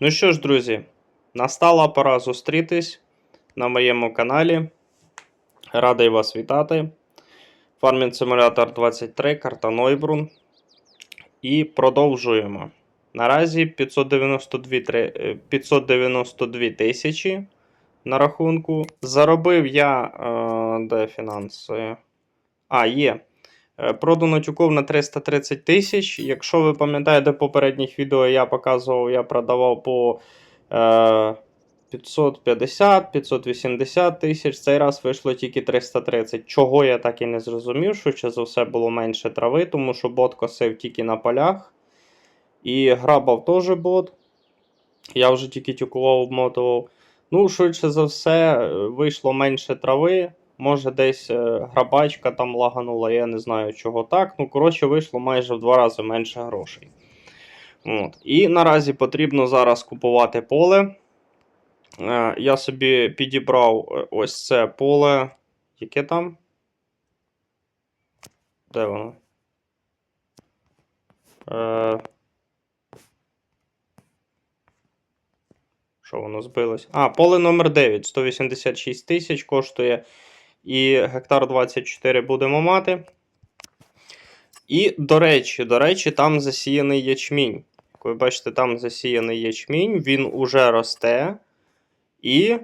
Ну що ж, друзі, настала пора зустрітись на моєму каналі. Радий вас вітати. Farming Simulator 23, карта Нойбрун. І продовжуємо. Наразі 592, е, 592 тисячі на рахунку. Заробив я. Е, де фінанси? А, є. Е, Продано тюков на 330 тисяч. Якщо ви пам'ятаєте попередніх відео, я показував, я продавав по е, 550-580 тисяч. Цей раз вийшло тільки 330. Чого я так і не зрозумів, що за все було менше трави, тому що бот косив тільки на полях. І грабав теж бот. Я вже тільки тюкував, обмотував. Ну, швидше за все, е, вийшло менше трави. Може, десь е, грабачка там лаганула, я не знаю, чого так. Ну, коротше, вийшло майже в два рази менше грошей. От. І наразі потрібно зараз купувати поле. Е, Я собі підібрав е, ось це поле. Яке там? Де воно? Що воно збилось? А, поле номер 9. 186 тисяч коштує. І гектар 24 будемо мати. І, до речі, до речі, там засіяний ячмінь. Як ви бачите, там засіяний ячмінь, він уже росте і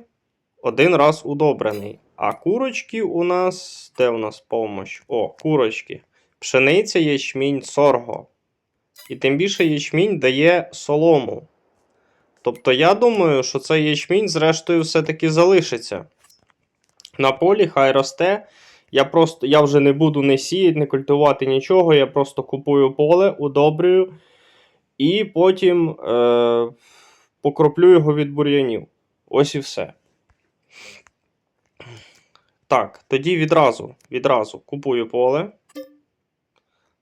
один раз удобрений. А курочки у нас. Де у нас помощь? О, курочки. Пшениця, ячмінь, сорго. І тим більше ячмінь дає солому. Тобто, я думаю, що цей ячмінь, зрештою, все-таки залишиться. На полі хай росте. Я просто я вже не буду не сіяти, не культувати нічого. Я просто купую поле, удобрюю і потім е, покроплю його від бур'янів. Ось і все. Так, тоді відразу, відразу купую поле.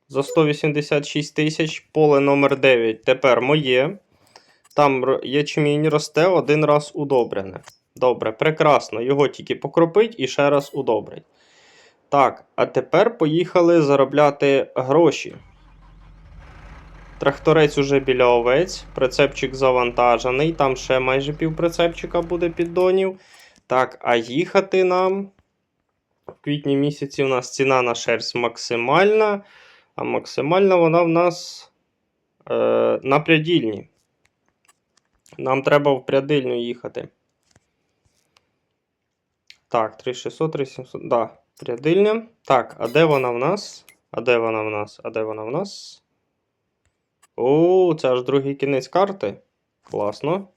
За 186 тисяч. Поле номер 9 тепер моє. Там ячмінь росте один раз удобрене. Добре, прекрасно. Його тільки покропить і ще раз удобрить. Так, а тепер поїхали заробляти гроші. Тракторець уже біля овець, прицепчик завантажений, там ще майже пів прицепчика буде піддонів. Так, а їхати нам. В квітні місяці у нас ціна на шерсть максимальна. А максимальна вона в нас е, на прядільні. Нам треба в прядильню їхати. Так, 3600, 3700. Да, прядильня. Так, а де вона в нас? А де вона в нас? А де вона в нас? О, це аж другий кінець карти. Класно.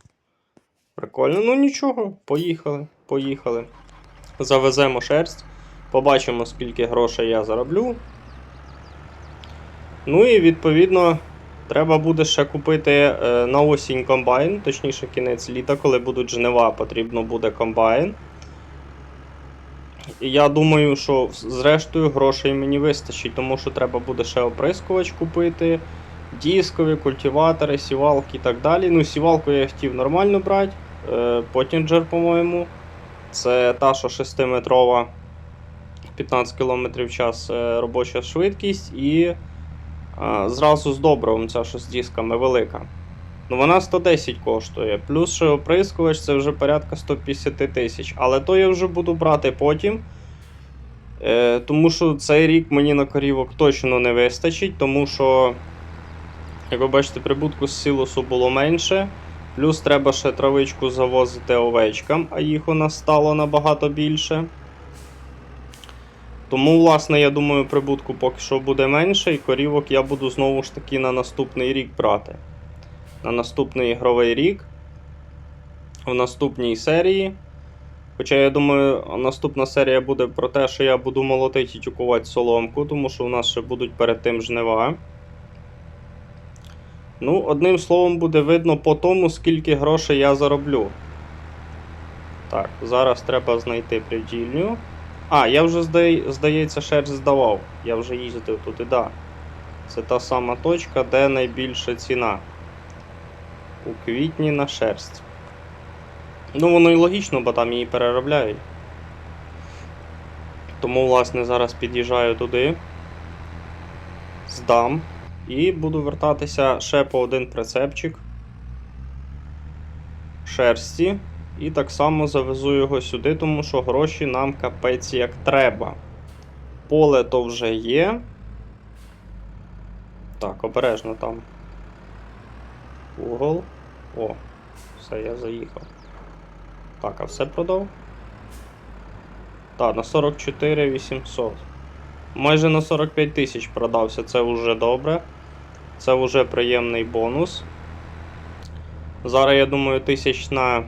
Прикольно. Ну нічого, поїхали. Поїхали. Завеземо шерсть. Побачимо, скільки грошей я зароблю. Ну і відповідно. Треба буде ще купити е, на осінь комбайн, точніше кінець літа, коли будуть жнива, потрібно буде комбайн. Я думаю, що зрештою грошей мені вистачить, тому що треба буде ще оприскувач купити, дискові, культиватори, сівалки і так далі. Ну, сівалку я хотів нормально брати. Е, Потінджер, по-моєму. Це та, що 6-метрова 15 км в час е, робоча швидкість і. А, Зразу з добривом, ця що з дисками велика. Ну вона 110 коштує. Плюс ще оприскувач це вже порядка 150 тисяч. Але то я вже буду брати потім. Е, тому що цей рік мені на корівок точно не вистачить, тому що, як ви бачите, прибутку з силосу було менше. Плюс треба ще травичку завозити овечкам, а їх у нас стало набагато більше. Тому, власне, я думаю, прибутку поки що буде менше, і корівок я буду знову ж таки на наступний рік брати. На наступний ігровий рік. В наступній серії. Хоча, я думаю, наступна серія буде про те, що я буду молотити і тюкувати соломку, тому що у нас ще будуть перед тим жнива. Ну, одним словом, буде видно по тому, скільки грошей я зароблю. Так, зараз треба знайти придільню. А, я вже, здається, шерсть здавав. Я вже їздив туди, да. Це та сама точка, де найбільша ціна. У квітні на шерсть. Ну, воно і логічно, бо там її переробляють. Тому, власне, зараз під'їжджаю туди. Здам. І буду вертатися ще по один прицепчик. шерсті. І так само завезу його сюди, тому що гроші нам капець як треба. Поле то вже є. Так, обережно там. Угол. О, все, я заїхав. Так, а все продав? Так, на 44 800. Майже на 45 тисяч продався, це вже добре. Це вже приємний бонус. Зараз, я думаю, тисяч на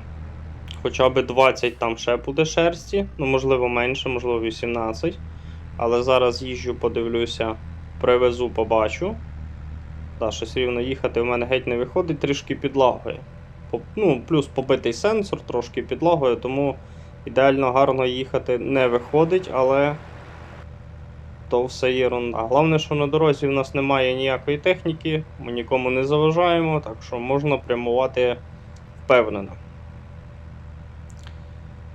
хоча б 20 там ще буде шерсті. Ну, можливо, менше, можливо, 18. Але зараз їжджу, подивлюся, привезу, побачу. Та, щось рівно їхати в мене геть не виходить, трішки підлагує. Ну, плюс побитий сенсор, трошки підлагує, тому ідеально гарно їхати не виходить, але то все єрунда. Головне, що на дорозі в нас немає ніякої техніки, ми нікому не заважаємо, так що можна прямувати впевнено.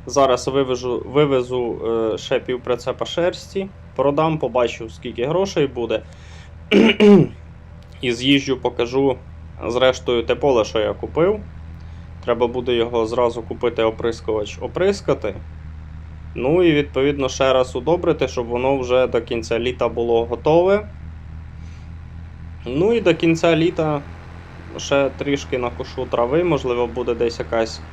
Зараз вивезу, вивезу е, ще півприцепа шерсті, продам, побачу, скільки грошей буде. І з'їжджу, покажу зрештою те поле, що я купив. Треба буде його зразу купити оприскувач, оприскати. Ну і відповідно ще раз удобрити, щоб воно вже до кінця літа було готове. Ну і до кінця літа ще трішки накушу трави, можливо, буде десь якась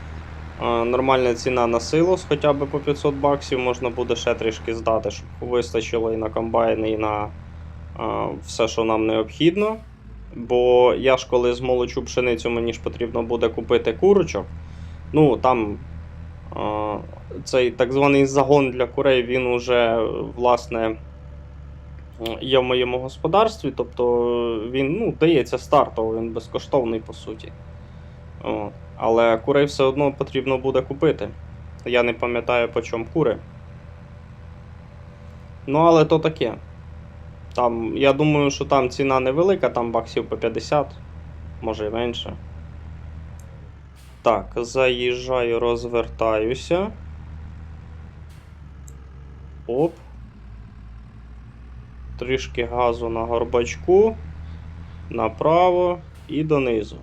е, нормальна ціна на силос, хоча б по 500 баксів, можна буде ще трішки здати, щоб вистачило і на комбайн, і на е, все, що нам необхідно. Бо я ж коли змолочу пшеницю, мені ж потрібно буде купити курочок. Ну, там е, цей так званий загон для курей, він уже, власне, є в моєму господарстві. Тобто він ну, дається стартово, він безкоштовний по суті. О, але курей все одно потрібно буде купити. Я не пам'ятаю, по чому кури. Ну, але то таке. Там, я думаю, що там ціна невелика, там баксів по 50, може і менше. Так, заїжджаю, розвертаюся. Оп. Трішки газу на горбачку. Направо і донизу.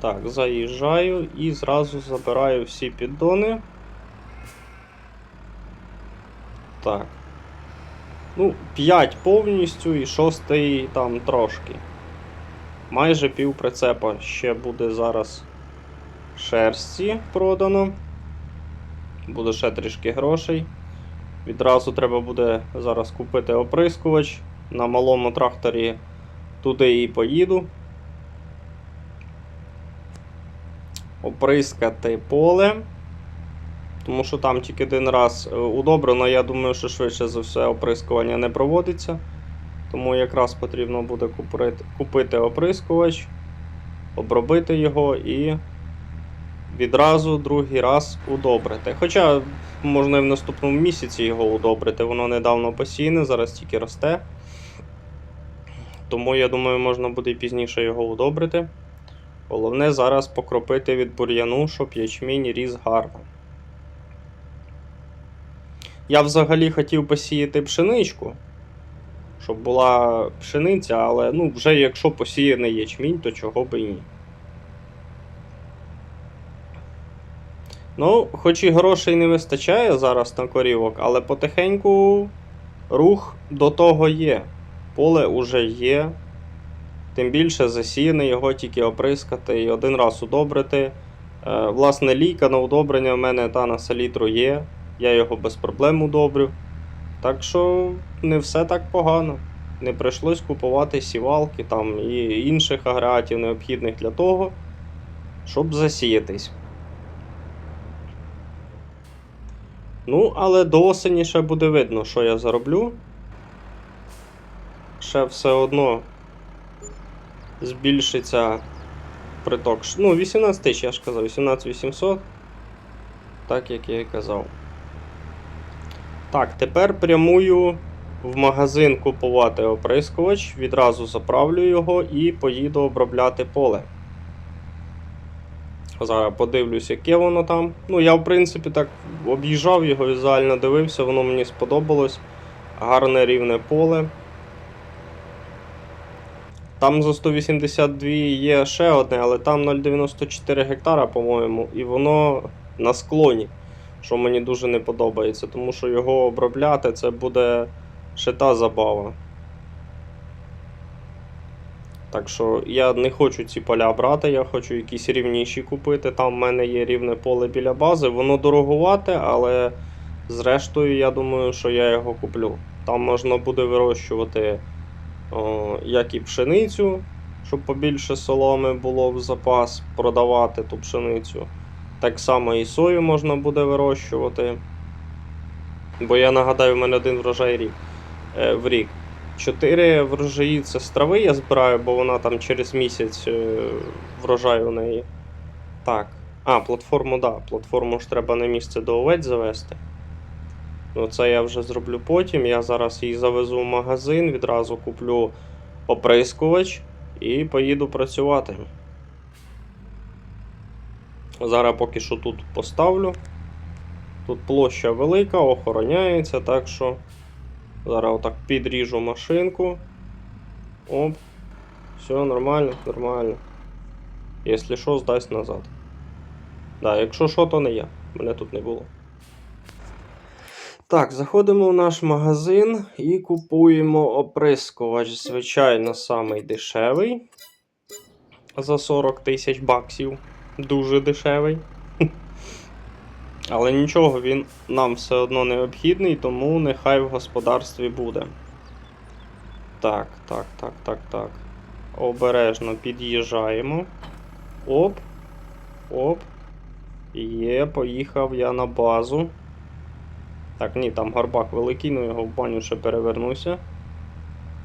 Так, заїжджаю і зразу забираю всі піддони. Так. Ну, 5 повністю і шостий там трошки. Майже пів прицепа ще буде зараз шерсті продано. Буде ще трішки грошей. Відразу треба буде зараз купити оприскувач. На малому тракторі туди і поїду. Оприскати поле. Тому що там тільки один раз е, удобрено, я думаю, що швидше за все оприскування не проводиться. Тому якраз потрібно буде купити, оприскувач, обробити його і відразу другий раз удобрити. Хоча можна і в наступному місяці його удобрити, воно недавно посіяне, зараз тільки росте. Тому я думаю, можна буде і пізніше його удобрити. Головне зараз покропити від бур'яну, щоб ячмінь ріс гарно. Я взагалі хотів посіяти пшеничку, щоб була пшениця, але ну, вже якщо посіяний ячмінь, то чого би ні. Ну, хоч і грошей не вистачає зараз на корівок, але потихеньку рух до того є. Поле уже є. Тим більше засіяне його тільки оприскати і один раз удобрити. Е, власне, лійка на удобрення в мене та на селітру є. Я його без проблем удобрю. Так що не все так погано. Не прийшлось купувати сівалки там і інших агрегатів необхідних для того, щоб засіятись. Ну, але до осені ще буде видно, що я зароблю. Ще все одно збільшиться приток. Ну, 18 тисяч, я ж казав, 18 800. Так як я і казав. Так, тепер прямую в магазин купувати оприскувач, відразу заправлю його і поїду обробляти поле. Зараз подивлюсь, яке воно там. Ну, я, в принципі, так об'їжджав його, візуально дивився, воно мені сподобалось. Гарне рівне поле. Там за 182 є ще одне, але там 0,94 гектара, по-моєму, і воно на склоні, що мені дуже не подобається, тому що його обробляти це буде ще та забава. Так що я не хочу ці поля брати, я хочу якісь рівніші купити. Там в мене є рівне поле біля бази, воно дороговате, але зрештою я думаю, що я його куплю. Там можна буде вирощувати о, як і пшеницю, щоб побільше соломи було в запас, продавати ту пшеницю. Так само і сою можна буде вирощувати. Бо я нагадаю, в мене один врожай рік, е, в рік. Чотири врожаї це з трави я збираю, бо вона там через місяць е, врожай у неї. Так. А, платформу, да. Платформу ж треба на місце до овець завести. Ну, це я вже зроблю потім. Я зараз її завезу в магазин, відразу куплю оприскувач і поїду працювати. Зараз поки що тут поставлю. Тут площа велика, охороняється, так що зараз отак підріжу машинку. Оп. Все, нормально, нормально. Якщо що, здасть назад. Да, якщо що, то не я. Мене тут не було. Так, заходимо в наш магазин і купуємо оприскувач. Звичайно, самий дешевий. За 40 тисяч баксів. Дуже дешевий. Але нічого, він нам все одно необхідний, тому нехай в господарстві буде. Так, так, так, так, так. Обережно під'їжджаємо. Оп. Оп. Є, поїхав я на базу. Так, ні, там гарбак великий, ну його в баню ще перевернуся.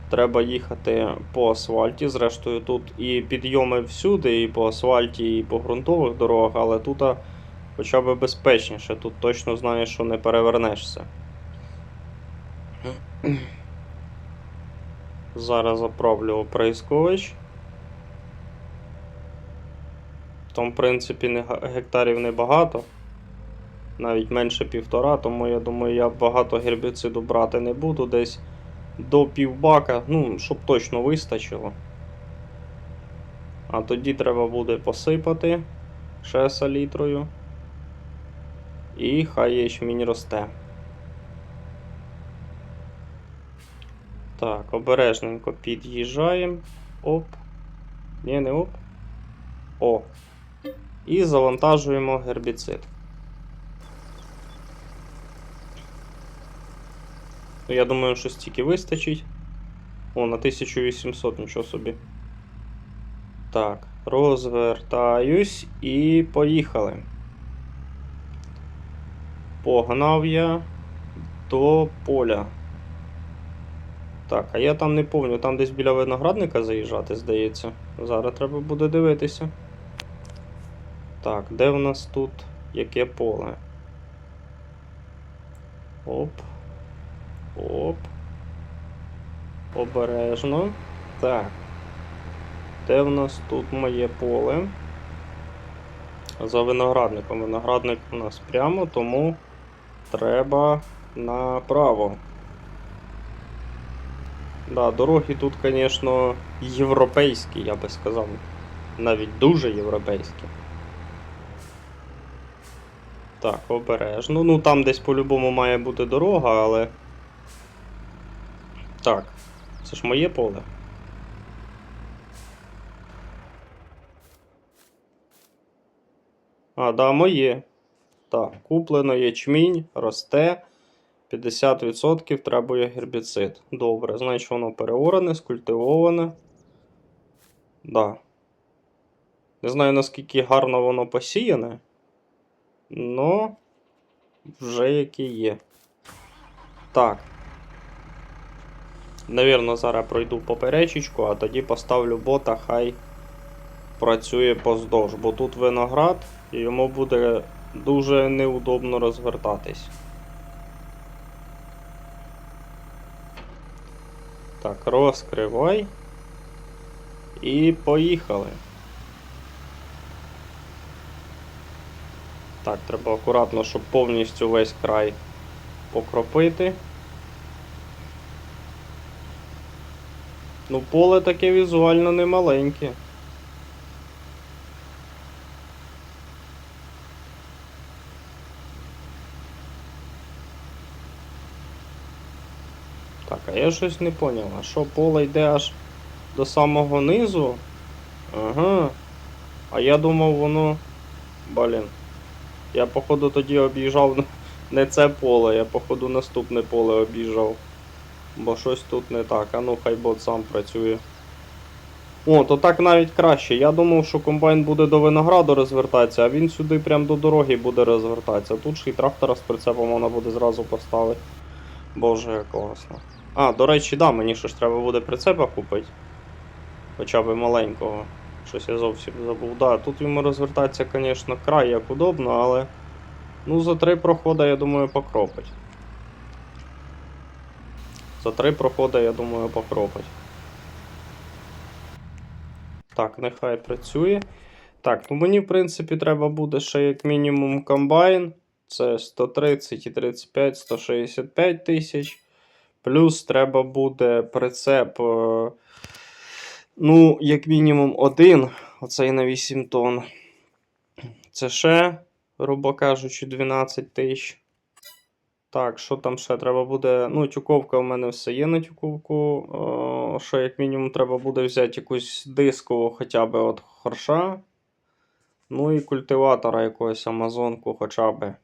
Треба їхати по асфальті. Зрештою, тут і підйоми всюди, і по асфальті, і по ґрунтових дорогах, але тут хоча б безпечніше. Тут точно знаєш, що не перевернешся. Зараз заправлю оприскувач. Там, в принципі, гектарів небагато. Навіть менше півтора, тому я думаю, я багато гербіциду брати не буду. Десь до півбака, ну, щоб точно вистачило. А тоді треба буде посипати ще салітрою. І хай ячмінь росте. Так, обережненько під'їжджаємо. Оп. Ні, не оп. О. І завантажуємо гербіцид. Я думаю, що стільки вистачить. О, на 1800, нічого собі. Так, розвертаюсь і поїхали. Погнав я до поля. Так, а я там не помню, там десь біля виноградника заїжджати, здається. Зараз треба буде дивитися. Так, де в нас тут яке поле? Оп. Оп. Обережно. Так. Де в нас тут моє поле? За виноградником. Виноградник у нас прямо, тому треба направо. Да, дороги тут, звісно, європейські, я би сказав. Навіть дуже європейські. Так, обережно. Ну там десь по-любому має бути дорога, але. Так, це ж моє поле. А, да, моє. Так, куплено ячмінь, росте. 50% требує гербіцид. Добре, значить воно переорене, скультивоване. Да. Не знаю, наскільки гарно воно посіяне. Но вже яке є. Так. Навірно, зараз пройду поперечечку, а тоді поставлю бота, хай працює поздовж, бо тут виноград, і йому буде дуже неудобно розвертатись. Так, розкривай. І поїхали. Так, треба акуратно, щоб повністю весь край покропити. Ну, поле таке візуально не маленьке. Так, а я щось не поняв. А що поле йде аж до самого низу? Ага. А я думав, воно. Блін. Я, походу, тоді об'їжджав не це поле, я, походу, наступне поле об'їжджав. Бо щось тут не так. А ну хай бот сам працює. О, то так навіть краще. Я думав, що комбайн буде до винограду розвертатися, а він сюди прям до дороги буде розвертатися. Тут ще й трактора з прицепом можна буде зразу поставити. Боже, як класно. А, до речі, да, мені ж треба буде прицепа купити. Хоча б маленького. Щось я зовсім забув. Да, тут йому розвертатися, звісно, край як удобно, але. Ну, за три проходи, я думаю, покропить. За три проходи, я думаю, покропить. Так, нехай працює. Так, ну мені, в принципі, треба буде ще як мінімум комбайн. Це 130 і 35, 165 тисяч. Плюс треба буде прицеп. е, Ну, як мінімум, один. Оцей на 8 тонн. Це ще, грубо кажучи, 12 тисяч. Так, що там ще треба буде. Ну, тюковка в мене все є на тюковку. О, що як мінімум треба буде взяти якусь диску хоча б от хорша. Ну і культиватора якогось амазонку хоча б.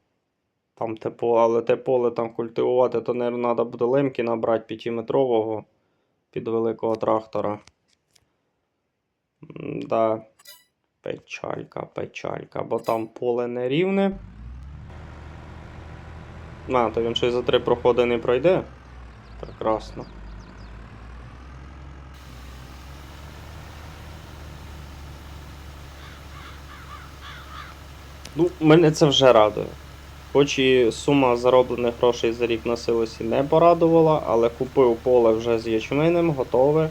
Там те поле, але те поле там культивувати, то, не треба буде лемки набрати 5-метрового під великого трактора. Да. Печалька, печалька, бо там поле нерівне. А, то він ще за три проходи не пройде. Прекрасно. Ну, мене це вже радує. Хоч і сума зароблених грошей за рік на силосі не порадувала, але купив поле вже з ячменем, готове.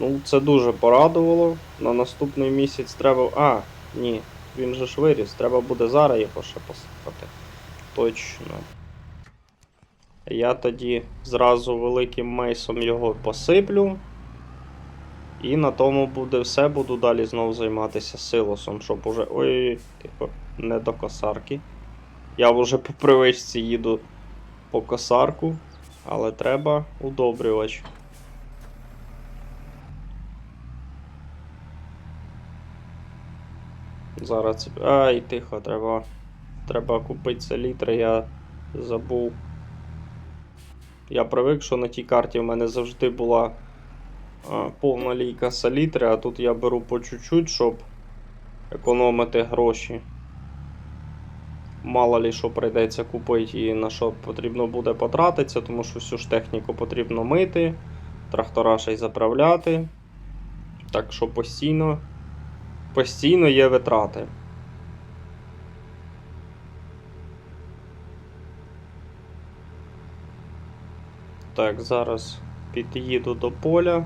Ну, це дуже порадувало. На наступний місяць треба. А, ні, він же ж виріс, треба буде зараз його ще посипати. Точно. Я тоді зразу великим мейсом його посиплю. І на тому буде все, буду далі знову займатися силосом, щоб уже. Ой, тихо, не до косарки. Я вже по привичці їду по косарку, але треба удобрювач. Зараз. Ай, тихо, треба. Треба купити селітри, я забув. Я привик, що на тій карті в мене завжди була а, повна лійка селітри, а тут я беру по чуть-чуть, щоб економити гроші. Мало лі що прийдеться купити і на що потрібно буде потратитися, тому що всю ж техніку потрібно мити, трактора ще й заправляти. Так що постійно, постійно є витрати. Так, зараз під'їду до поля.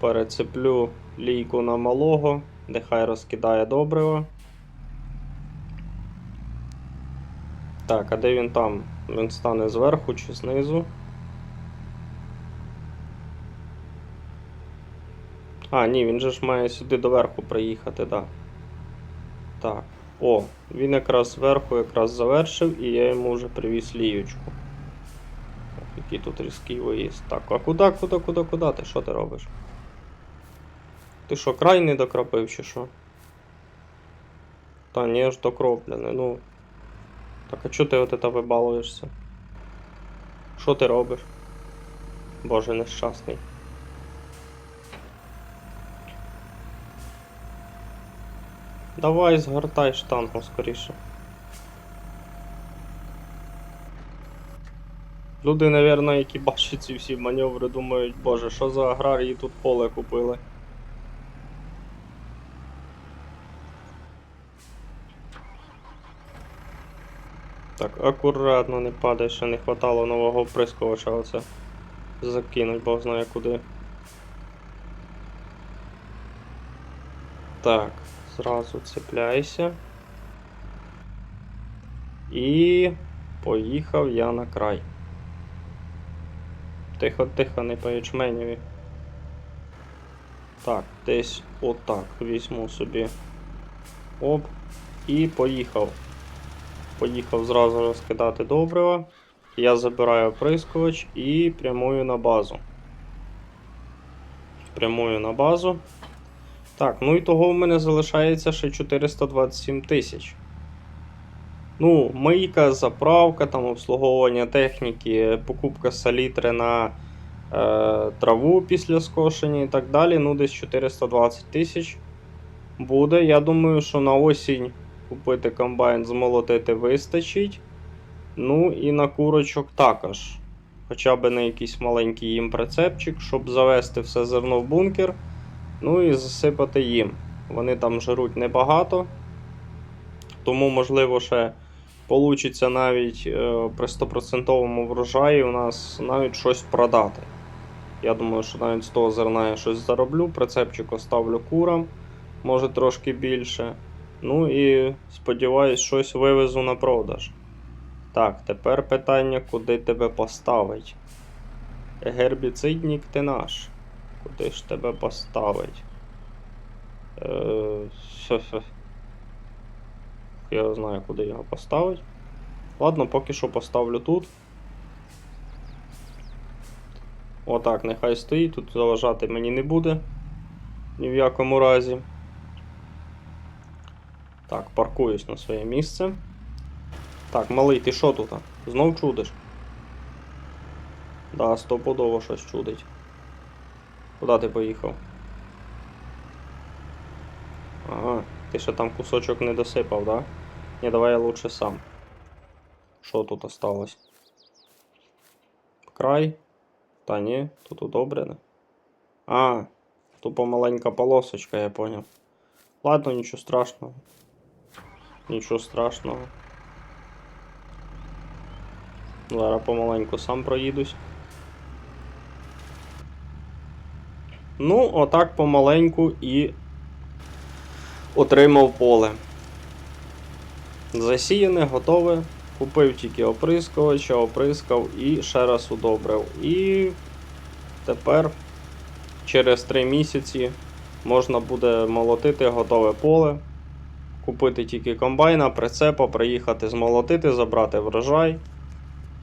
Перецеплю лійку на малого, нехай розкидає добриво. Так, а де він там? Він стане зверху чи знизу? А, ні, він же ж має сюди доверху приїхати, так. Да. Так. О, він якраз зверху якраз завершив, і я йому вже привіз ліючку. Який тут різкий виїзд. Так, а куди, куди, куди, куди? Ти що ти робиш? Ти що, край не докропив чи що? Та ні, ж докроплене, ну. Так а чого ти от это вибалуєшся? Що ти робиш? Боже, нещасний. Давай згортай штангу скоріше. Люди, напевно, які бачать ці всі маневри, думають, боже, що за аграрії тут поле купили. Так, акуратно не падай, ще не хватало нового оприскувача оце закинуть, бог знає куди. Так, зразу цепляйся. І поїхав я на край. Тихо, тихо, не по ячменеві. Так, десь отак візьму собі. Оп. І поїхав. Поїхав зразу розкидати добрива. Я забираю оприскувач і прямую на базу. Прямую на базу. Так, ну і того в мене залишається ще 427 тисяч. Ну, мийка, заправка, там обслуговування техніки, покупка салітри на е, траву після скошення і так далі. Ну, десь 420 тисяч буде. Я думаю, що на осінь купити комбайн, змолотити вистачить. Ну і на курочок також. Хоча б на якийсь маленький їм прицепчик, щоб завести все зерно в бункер. Ну і засипати їм. Вони там жируть небагато. Тому, можливо, ще получиться навіть е, при 100% врожаї у нас навіть щось продати. Я думаю, що навіть з того зерна я щось зароблю. Прицепчик оставлю курам, може трошки більше. Ну і сподіваюсь, щось вивезу на продаж. Так, тепер питання, куди тебе поставить. Гербіцидник ти наш. Куди ж тебе поставить? Е. Я знаю, куди його поставить. Ладно, поки що поставлю тут. Отак, нехай стоїть, тут заважати мені не буде. Ні в якому разі. Так, паркуюсь на своє місце. Так, малий, ти що тут? Знов чудиш? Да, стопудово щось чудить. Куди ти поїхав? Ага, ти ще там кусочок не досипав, да? Ні, давай я лучше сам. Що тут осталось? Край? Та ні, тут удобрено. А, тупо маленька полосочка, я понял. Ладно, нічого страшного. Нічого страшного. Зараз помаленьку сам проїдусь. Ну, отак помаленьку і отримав поле. Засіяне, готове. Купив тільки оприскувача, оприскав і ще раз удобрив. І тепер через 3 місяці можна буде молотити готове поле. Купити тільки комбайна, прицепа, приїхати змолотити, забрати врожай.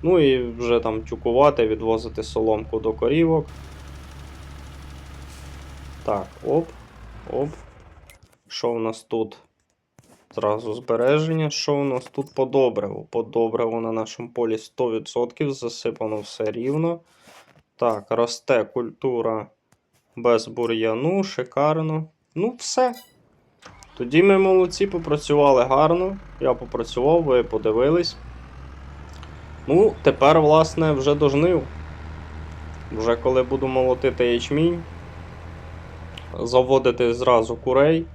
Ну і вже там тюкувати, відвозити соломку до корівок. Так, оп, оп. Що в нас тут? Зразу збереження. Що у нас тут по добриву? По добриву на нашому полі 100%, засипано все рівно. Так, росте культура без бур'яну, шикарно. Ну, все. Тоді ми молодці, попрацювали гарно. Я попрацював, ви подивились. Ну, тепер, власне, вже до жнив. Вже коли буду молотити ячмінь, заводити зразу курей,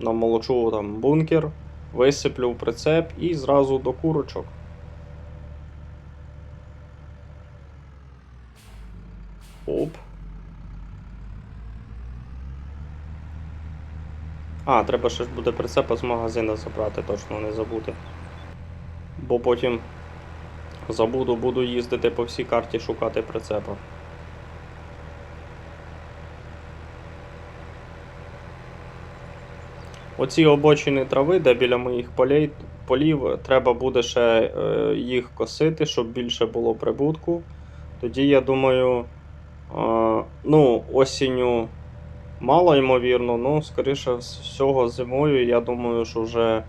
намолочу там бункер, висиплю в прицеп і зразу до курочок. Оп. А, треба ще ж буде прицепа з магазина забрати, точно не забути. Бо потім забуду, буду їздити по всій карті шукати прицепа. Оці обочини трави, де біля моїх полей, полів, треба буде ще е, їх косити, щоб більше було прибутку. Тоді, я думаю, е, ну, осінню мало ймовірно, ну, скоріше всього, зимою, я думаю, що вже е,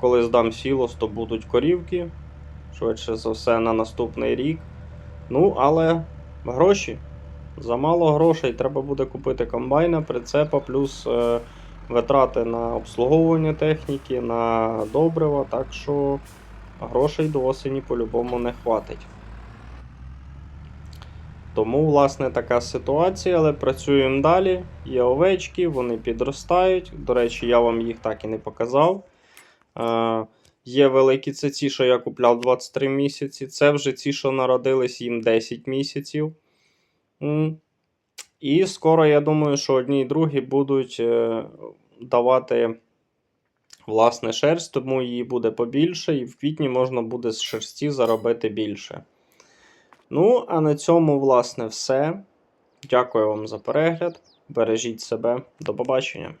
коли здам сілос, то будуть корівки. Швидше за все на наступний рік. Ну, але гроші. Замало грошей. Треба буде купити комбайна, прицепа, плюс витрати на обслуговування техніки, на добрива. Так що грошей до осені по-любому не хватить. Тому, власне, така ситуація, але працюємо далі. Є овечки, вони підростають. До речі, я вам їх так і не показав. Е, Є великі це ці, що я купляв 23 місяці. Це вже ці, що народились їм 10 місяців. І скоро, я думаю, що одні і другі будуть е, давати власне шерсть, тому її буде побільше, і в квітні можна буде з шерсті заробити більше. Ну, а на цьому, власне, все. Дякую вам за перегляд. Бережіть себе. До побачення.